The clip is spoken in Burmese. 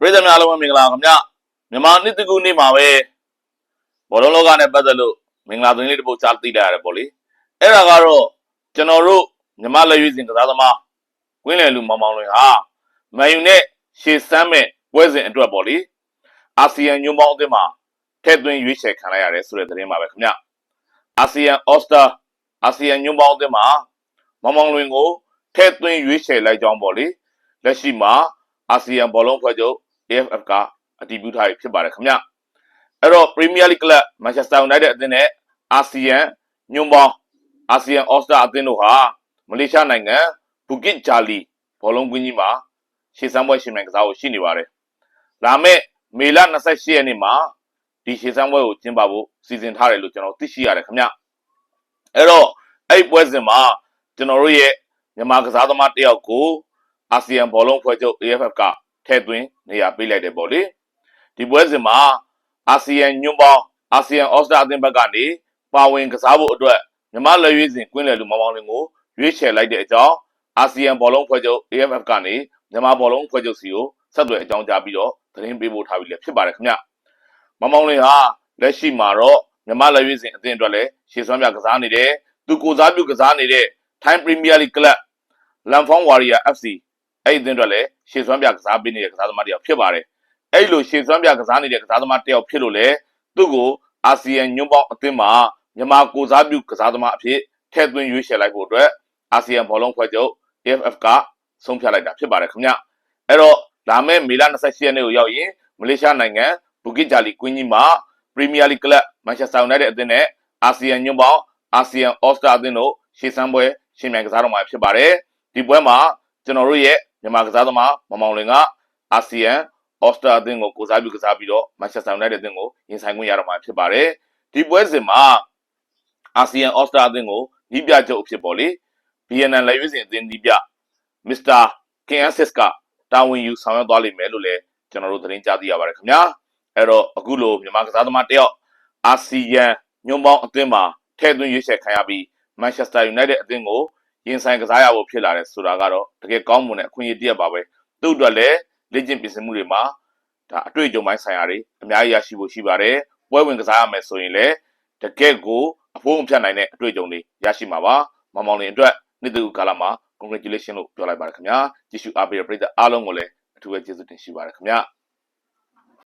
ပြည်သူများလုံးဝမင်္ဂလာခင်ဗျမြန်မာနှစ်တကူနေ့မှာပဲဘောလုံးလောကနဲ့ပတ်သက်လို့မင်္ဂလာသတင်းလေးတစ်ပုဒ်ကြားသိလိုက်ရတယ်ပေါ့လေအဲ့ဒါကတော့ကျွန်တော်တို့မြန်မာလက်ရွေးစင်ကစားသမားဝင်းလယ်လူမောင်မောင်လွင်ဟာမန်ယူနဲ့ရှေ့စမ်းမဲ့ပွဲစဉ်အတွက်ပေါ့လေအာဆီယံညွန့်ပေါင်းအသင်းမှာထည့်သွင်းရွေးချယ်ခံလိုက်ရတယ်ဆိုတဲ့သတင်းပါပဲခင်ဗျအာဆီယံအော်စတာအာဆီယံညွန့်ပေါင်းအသင်းမှာမောင်မောင်လွင်ကိုထည့်သွင်းရွေးချယ်လိုက်ကြောင်းပေါ့လေလက်ရှိမှာအာဆီယံဘောလုံးဖွဲ့ချုပ် AFF ကအတည်ပြုထားပြီဖြစ်ပါတယ်ခင်ဗျအဲ့တော့ Premier League Club Manchester United အသင်းနဲ့အာဆီယံညွန့်ပေါင်းအာဆီယံ All Star အသင်းတို့ဟာမလေးရှားနိုင်ငံဘူကစ်ဂျာလီဘောလုံးကွင်းကြီးမှာရှေ့စမ်းပွဲရှင်မြန်ကစားဖို့ရှိနေပါတယ်လာမယ့်မေလ28ရက်နေ့မှာဒီရှေ့စမ်းပွဲကိုကျင်းပဖို့စီစဉ်ထားတယ်လို့ကျွန်တော်သိရှိရတယ်ခင်ဗျအဲ့တော့အဲ့ဒီပွဲစဉ်မှာကျွန်တော်တို့ရဲ့မြန်မာကစားသမားတစ်ယောက်ကိုအာဆီယံဘောလုံးဖွဲ့ချုပ် AFF က ထည့်သွင်းနေရာပေးလိုက်တယ်ပေါ့လေဒီပွဲစဉ်မှာအာဆီယံညွန့်ပေါင်းအာဆီယံအော်စတာအသင်းဘက်ကနေပါဝင်ကစားဖို့အတွက်မြန်မာလက်ရွေးစင်ကွင်းလယ်လူမောင်မောင်လင်းကိုရွေးချယ်လိုက်တဲ့အကြောင်းအာဆီယံဘောလုံးဖွဲ့ချုပ် AFF ကနေမြန်မာဘောလုံးဖွဲ့ချုပ်စီကိုဆက်သွယ်အကြောင်းကြားပြီးတော့သတင်းပေးပို့ထားပြီးလည်းဖြစ်ပါတယ်ခင်ဗျမောင်မောင်လင်းဟာလက်ရှိမှာတော့မြန်မာလက်ရွေးစင်အသင်းအတွက်လည်းရှေ့စွမ်းပြကစားနေတယ်သူကိုစားပြုကစားနေတဲ့ Thai Premier League Club လန်ဖောင်းဝါရီယာ FC အဲ့ဒီအသင်းအတွက်လည်းရှေ့စွမ်းပြကစားပေးနေတဲ့ကစားသမားတစ်ယောက်ဖြစ်ပါတယ်အဲ့လိုရှေ့စွမ်းပြကစားနေတဲ့ကစားသမားတစ်ယောက်ဖြစ်လို့လေသူ့ကိုအာဆီယံညွန့်ပေါင်းအသင်းမှာမြန်မာကိုစားပြုကစားသမားအဖြစ်ထည့်သွင်းရွေးချယ်လိုက်ဖို့အတွက်အာဆီယံဘောလုံးဖွဲ့ချုပ် AFF ကဆုံးဖြတ်လိုက်တာဖြစ်ပါတယ်ခင်ဗျအဲ့တော့လာမယ့်မေလ28ရက်နေ့ကိုရောက်ရင်မလေးရှားနိုင်ငံဘူကစ်ဂျာလီကွင်းကြီးမှာ Premier League Club Manchester United အသင်းနဲ့အာဆီယံညွန့်ပေါင်းအာဆီယံ All Star အသင်းတို့ရှေ့စမ်းပွဲရှင်မြန်ကစားတော့မှာဖြစ်ပါတယ်ဒီပွဲမှာကျွန်တော်တို့ရဲ့ မြန်မာကစားသမားမောင်မောင်လင်ကအာဆီယံအော်စတြာအသင်းကိုကိုစားပြုကစားပြီးတော့မန်ချက်စတာယူနိုက်တက်အသင်းကိုရင်ဆိုင်ခွင့်ရတော့မှာဖြစ်ပါတယ်ဒီပွဲစဉ်မှာအာဆီယံအော်စတြာအသင်းကိုညီးပြချုပ်အဖြစ်ပေါ့လေ BNN လက်ရွေးစင်အသင်းညီးပြမစ္စတာကင်အဆစ်ကတာဝန်ယူဆောင်ရွက်သွားလိမ့်မယ်လို့လည်းကျွန်တော်တို့သတင်းကြားသိရပါတယ်ခင်ဗျာအဲ့တော့အခုလိုမြန်မာကစားသမားတယောက်အာဆီယံညွန့်ပေါင်းအသင်းမှာထည့်သွင်းရွေးချယ်ခံရပြီးမန်ချက်စတာယူနိုက်တက်အသင်းကို ရင်ဆိုင်ကစားရဖို့ဖြစ်လာတယ်ဆိုတာကတော့တကယ်ကောင်းမွန်တဲ့အခွင့်အရေးတစ်ရပ်ပါပဲသူ့အတွက်လည်းလေ့ကျင့်ပြင်ဆင်မှုတွေမှာဒါအတွေ့အကြုံပိုင်းဆိုင်ရာတွေအများကြီးရရှိဖို့ရှိပါတယ်ပွဲဝင်ကစားရမယ်ဆိုရင်လည်းတကယ်ကိုအဖို့မဖြတ်နိုင်တဲ့အတွေ့အကြုံတွေရရှိမှာပါမောင်မောင်လင်အတွက်နေ့တူကာလမှာ congratulation လို့ပြောလိုက်ပါတယ်ခင်ဗျာကြည့်ရှုအားပေးတဲ့ပရိသတ်အားလုံးကိုလည်းအထူးပဲကျေးဇူးတင်ရှိပါတယ်ခင်ဗျာ